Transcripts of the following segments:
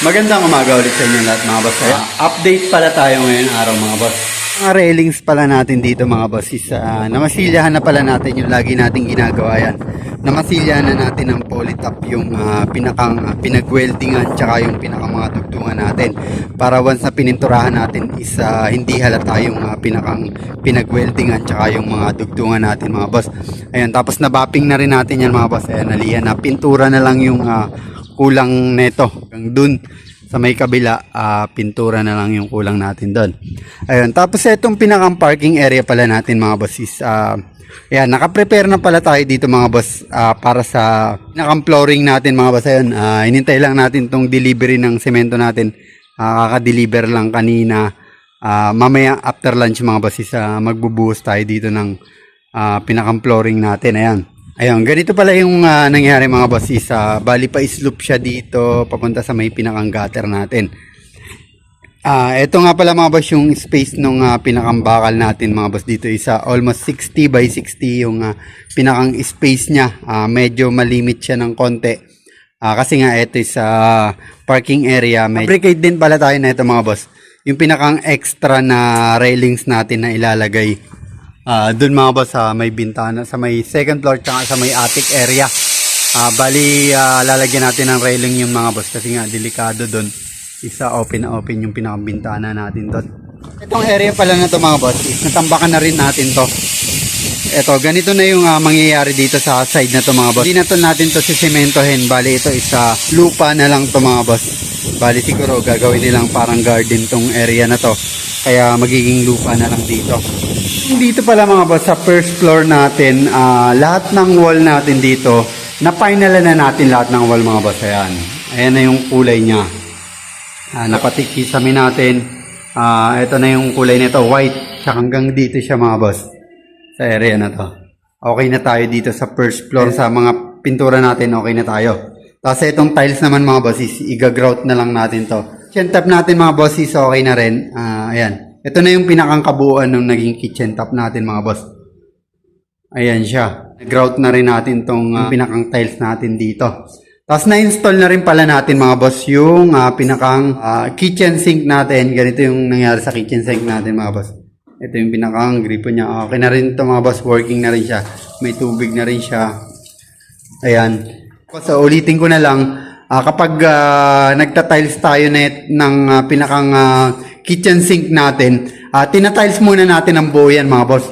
Magandang umaga ulit sa inyo lahat mga boss. Kaya, update pala tayo ngayon araw mga boss. Mga railings pala natin dito mga boss is ah, namasilyahan na pala natin yung lagi nating ginagawa yan. Namasilyahan na natin ng polytop yung ah, pinakang uh, pinag-weldingan tsaka yung pinakang mga tugtungan natin. Para once na pininturahan natin is ah, hindi halata yung ah, pinakang pinag-weldingan tsaka yung mga dugtungan natin mga boss. Ayan, tapos nabapping na rin natin yan mga boss. Ayan, nalihan na. Pintura na lang yung ah, kulang neto. Hanggang dun sa may kabila ah, pintura na lang yung kulang natin doon ayun tapos itong pinakang parking area pala natin mga boss is ah, ayan naka-prepare na pala tayo dito mga boss ah, para sa pinakang flooring natin mga boss. Ayun ah, hinintay lang natin tong delivery ng semento natin. Ah, kaka-deliver lang kanina. Ah, mamaya after lunch mga boss ah, magbubuhos tayo dito ng ah, pinakang flooring natin. Ayan Ayun, ganito pala yung ah, nangyari mga boss is ah, bali pa slope siya dito papunta sa may pinakang gutter natin. Ah, ito nga pala mga boss yung space nung ah, pinakang bakal natin mga boss dito is ah, almost 60 by 60 yung ah, pinakang space niya. Ah, medyo malimit siya ng konti. Ah, kasi nga ito is ah, parking area. Medyo... Fabricate din pala tayo na ito mga boss. Yung pinakang extra na railings natin na ilalagay Ah, doon mga boss sa may bintana, sa may second floor tsaka sa may attic area. Ah, bali ah, lalagyan natin ng railing yung mga boss kasi nga delikado doon. Isa open na open yung pinakang bintana natin doon. Itong area pala na to mga boss, natambakan na rin natin to. Ito, ganito na yung ah, mangyayari dito sa side na to mga boss. Hindi na to natin to sisementohin. Bali ito is ah, lupa na lang to mga boss. Bali siguro gagawin nilang parang garden tong area na to. Kaya magiging lupa na lang dito. Dito pala mga boss, sa first floor natin, ah, lahat ng wall natin dito, na-final na natin lahat ng wall mga boss. Ayan. Ayan na yung kulay niya. Ah, napatikisami natin. Ah, ito na yung kulay nito, white. Tsaka hanggang dito siya mga boss. Sa area na to. Okay na tayo dito sa first floor. Sa mga pintura natin, okay na tayo. Tapos itong tiles naman mga boss is igagrout na lang natin to. Kitchen top natin mga boss is okay na rin. Ah, ayan. Ito na yung pinakang kabuuan ng naging kitchen top natin mga boss. Ayan siya. Grout na rin natin tong ah, pinakang tiles natin dito. Tapos na-install na rin pala natin mga boss yung ah, pinakang ah, kitchen sink natin. Ganito yung nangyari sa kitchen sink natin mga boss. Ito yung pinakang gripo niya. Okay na rin ito mga boss. Working na rin siya. May tubig na rin siya. Ayan. So ulitin ko na lang. ah, kapag ah, nagta-tiles tayo net ng ah, pinakang ah, kitchen sink natin, ah, tina-tiles muna natin ang buo yan mga boss.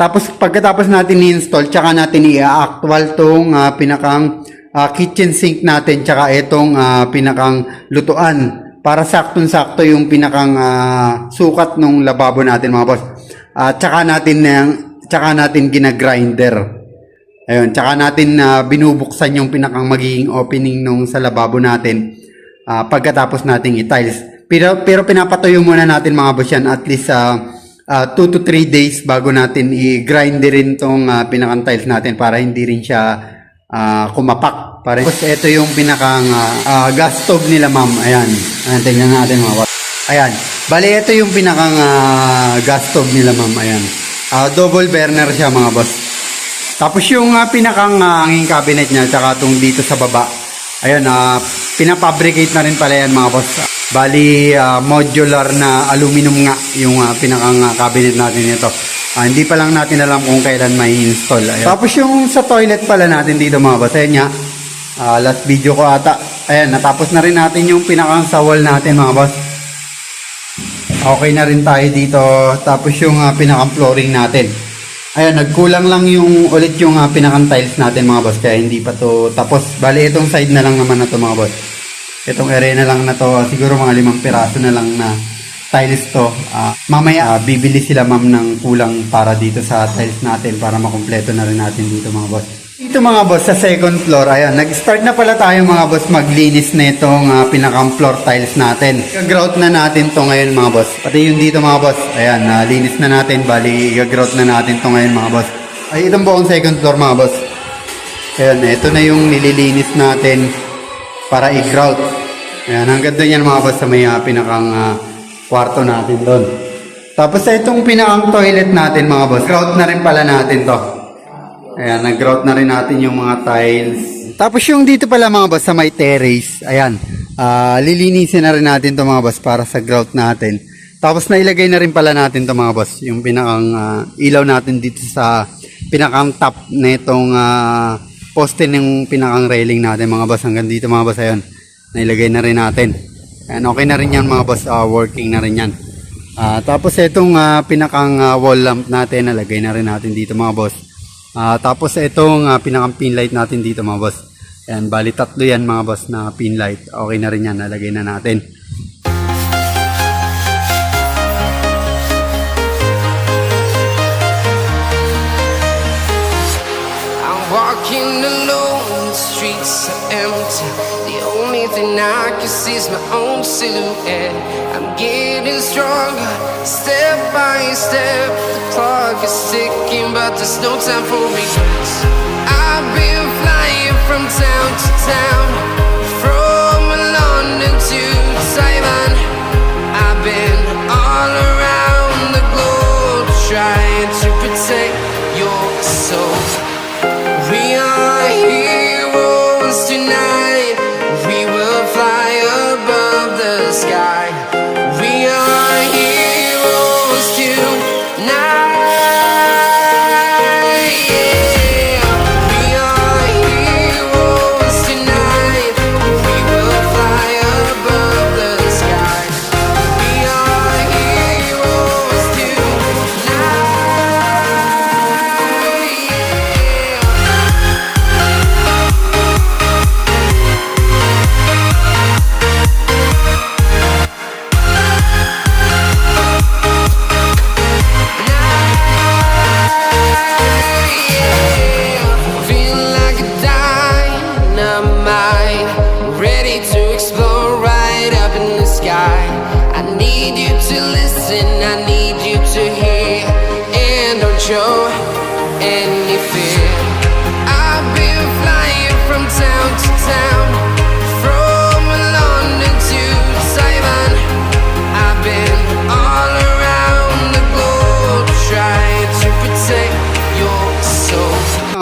Tapos pagkatapos natin i-install, tsaka natin i-actual tong ah, pinakang ah, kitchen sink natin, tsaka itong ah, pinakang lutuan. Para saktong-sakto yung pinakang ah, sukat ng lababo natin mga boss. At tsaka natin, uh, tsaka natin ginagrinder. Ayun, tsaka natin na binubuksan yung pinakang magiging opening nung sa lababo natin ah, pagkatapos nating i-tiles. Pero, pero pinapatuyo muna natin mga boss yan at least 2 to 3 days bago natin i-grinderin tong ah, pinakang tiles natin para hindi rin siya ah, kumapak. Para Tapos ito yung pinakang ah, ah, gas stove nila ma'am. Ayan. Ayan, tingnan natin mga boss. Ayan. Bali, ito yung pinakang ah, gas stove nila ma'am. Ayan. Ah, double burner siya mga boss. Tapos yung uh, pinakang uh, hanging cabinet niya, tsaka itong dito sa baba, ayun, uh, pinapabricate na rin pala yan mga boss. Bali, ah, modular na aluminum nga yung ah, pinakang ah, cabinet natin ito. Ah, hindi pa lang natin alam kung kailan may install. Ayun. Tapos yung sa toilet pala natin dito mga boss, ayun nga, ah, last video ko ata. Ayan, natapos na rin natin yung pinakang sa wall natin mga boss. Okay na rin tayo dito. Tapos yung ah, pinakang flooring natin. Ayun, nagkulang lang yung ulit yung uh, pinakang tiles natin mga boss. Kaya hindi pa to tapos. Bali, itong side na lang naman na to mga boss. Itong area na lang na to. Siguro mga limang piraso na lang na tiles to. Ah, mamaya, ah, bibili sila ma'am ng kulang para dito sa tiles natin para makumpleto na rin natin dito mga boss. Dito mga boss, sa second floor, ayan, nag-start na pala tayo mga boss maglinis na itong ah, pinakang floor tiles natin. Gagrout na natin to ngayon mga boss. Pati yung dito mga boss, ayan, nalinis na natin, bali gagrout na natin to ngayon mga boss. Ay, itong buong second floor mga boss. Ayan, ito na yung nililinis natin para i-grout. Ayan, hanggang doon yan mga boss sa may ah, pinakang ah, kwarto natin doon. Tapos sa itong pinakang toilet natin mga boss, grout na rin pala natin to. Ayan, nag-grout na rin natin yung mga tiles. Tapos yung dito pala mga boss sa may terrace, ayan. Ah, lilinisin na rin natin to mga boss para sa grout natin. Tapos nailagay na rin pala natin to mga boss, yung pinakang ah, ilaw natin dito sa pinakang top na itong ah, poste ng pinakang railing natin mga boss. Hanggang dito mga boss ayun. Nailagay na rin natin. Ayan, okay na rin yan mga boss, Ah, working na rin yan. Ah, tapos itong ah, pinakang ah, wall lamp natin, nalagay na rin natin dito mga boss. Ah, tapos itong ah, pinakang pin light natin dito mga boss. Ayan, bali tatlo yan mga boss na pin light. Okay na rin yan, nalagay na natin. Only I can see my own silhouette. I'm getting stronger, step by step. The clock is ticking, but there's no time for regrets. I've been flying from town to town, from London to Taiwan. I've been all around the globe trying to protect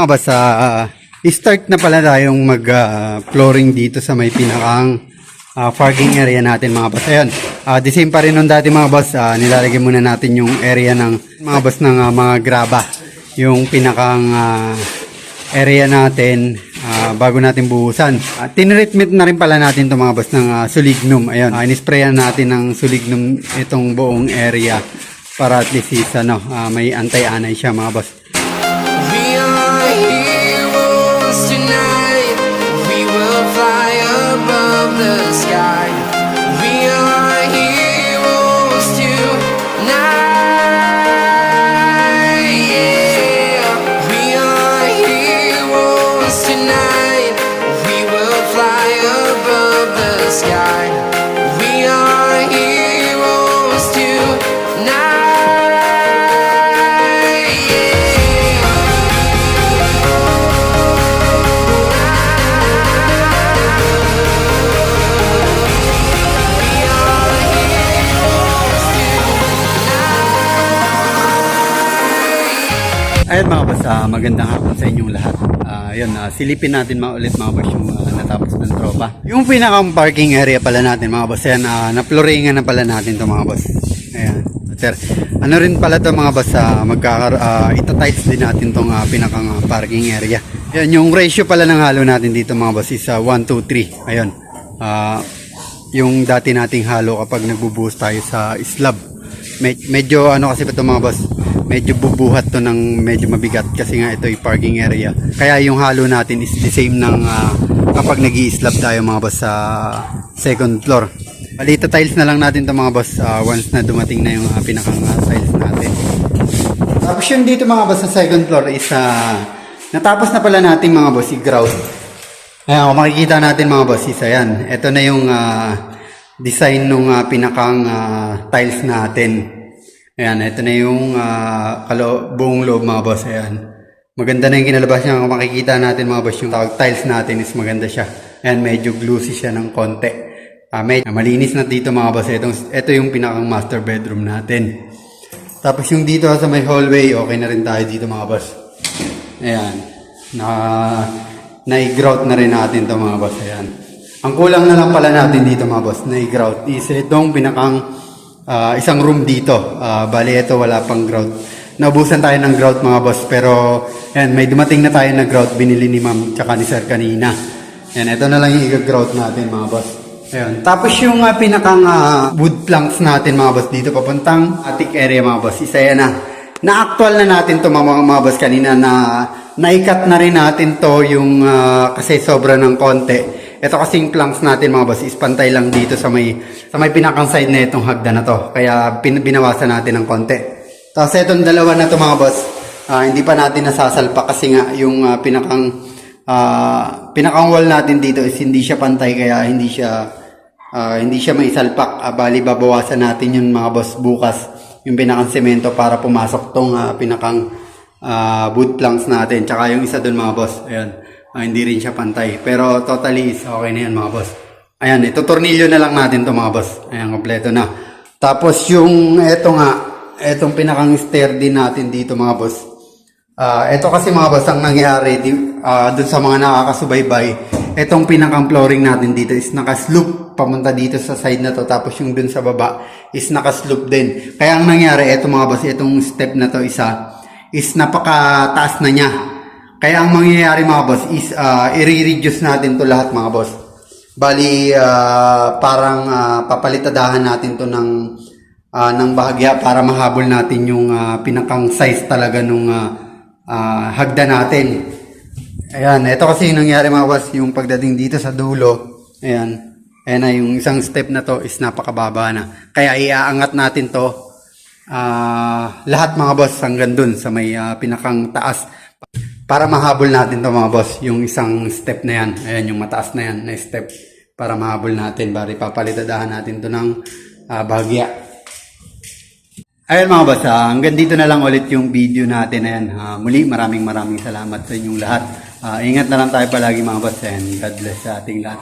soul. Mga boss, ah, start na pala tayong mag-flooring dito sa may pinakang ah, parking area natin mga boss. Ayan, ah, the same pa rin nung dati mga boss, ah, nilalagay muna natin yung area ng mga boss ng ah, mga graba. Yung pinakang ah, area natin ah, bago natin buhusan. Uh, tinreatment na rin pala natin itong mga boss ng ah, sulignum. Ayun, uh, inisprayan natin ng sulignum itong buong area para at least is, ano, ah, may antay-anay siya mga boss. The sky. Ah, magandang hapon sa inyong lahat. Ah, yun, ah, silipin natin mga ulit mga boss yung ah, natapos ng tropa. Yung pinakang parking area pala natin mga boss, yan, ah, na-flooringan na pala natin to mga boss. Ayan, sir. Ano rin pala to mga boss, ah, magkakar ah, itatights din natin tong ah, pinakang ah, parking area. Yan, yung ratio pala ng halo natin dito mga boss is 1, 2, 3. Ayun. Ah, yung dati nating halo kapag nagbubuhos tayo sa slab. Med- medyo ano kasi pa to mga boss, medyo bubuhat to ng medyo mabigat kasi nga ito ay parking area. Kaya yung halo natin is the same ng ah, kapag nag slab tayo mga boss sa second floor. Balita tiles na lang natin to mga boss ah, once na dumating na yung ah, pinakang ah, tiles natin. Tapos yung dito mga boss sa second floor is ah, natapos na pala natin mga boss si grout. Ayan, kung makikita natin mga boss is ayan. Ito na yung ah, design ng pinakang ah, tiles natin. Ayan, ito na yung ah, kalo, buong loob mga boss. Ayan. Maganda na yung kinalabas niya. Kung makikita natin mga boss, yung tiles natin is maganda siya. Ayan, medyo glossy siya ng konti. Ah, medyo malinis na dito mga boss. Itong, ito yung pinakang master bedroom natin. Tapos yung dito sa may hallway, okay na rin tayo dito mga boss. Ayan. Na, na-grout na rin natin to mga boss. Ayan. Ang kulang na lang pala natin dito mga boss na i-grout is itong pinakang ah, isang room dito. Ah, bali ito wala pang grout. Naubusan tayo ng grout mga boss pero yan, may dumating na tayo na grout binili ni ma'am tsaka ni sir kanina. Yan, ito na lang yung i-grout natin mga boss. Ayun. Tapos yung ah, pinakang ah, wood planks natin mga boss dito papuntang attic area mga boss. Isa yan na. Na-actual na natin to mga, mga boss kanina na naikat na rin natin to yung ah, kasi sobra ng konti. Ito kasing planks natin mga boss is pantay lang dito sa may sa may pinakang side na itong hagdan na to. Kaya pin, binawasan natin ng konti. Tapos itong dalawa na to mga boss, ah, hindi pa natin nasasalpa kasi nga yung ah, pinakang ah, pinakang wall natin dito is hindi siya pantay kaya hindi siya ah, hindi siya maisalpak. Ah, bali babawasan natin yun mga boss bukas yung pinakang semento para pumasok tong ah, pinakang ah, wood planks natin. Tsaka yung isa doon mga boss. Ayan. Ah, hindi rin siya pantay. Pero totally is okay na yan mga boss. Ayan, ito tornilyo na lang natin to mga boss. Ayan, kompleto na. Tapos yung eto nga, etong pinakang stair din natin dito mga boss. Ah, ito kasi mga boss ang nangyari ah, dun sa mga nakakasubaybay. Etong pinakang flooring natin dito is nakasloop pamunta dito sa side na to tapos yung dun sa baba is nakasloop din. Kaya ang nangyari eto mga boss, etong step na to isa is napakataas na niya. Kaya ang mangyayari mga boss is ah, i-reduce natin to lahat mga boss. Bali ah, parang ah, papalitadahan natin to ng ah, ng bahagya para mahabol natin yung ah, pinakang size talaga nung ah, ah, hagda natin. Ayan, ito kasi yung nangyari mga boss, yung pagdating dito sa dulo, ayan, ayan na yung isang step na to is napakababa na. Kaya iaangat natin to ah, lahat mga boss hanggang dun sa may ah, pinakang taas para mahabol natin to mga boss, yung isang step na yan. Ayan, yung mataas na yan na step para mahabol natin. Bari papalitadahan natin to ng ah, bahagya. Ayun mga boss, ah, hanggang dito na lang ulit yung video natin. Ayan, ah, muli maraming maraming salamat sa inyong lahat. Ah, ingat na lang tayo palagi mga boss and God bless sa ating lahat.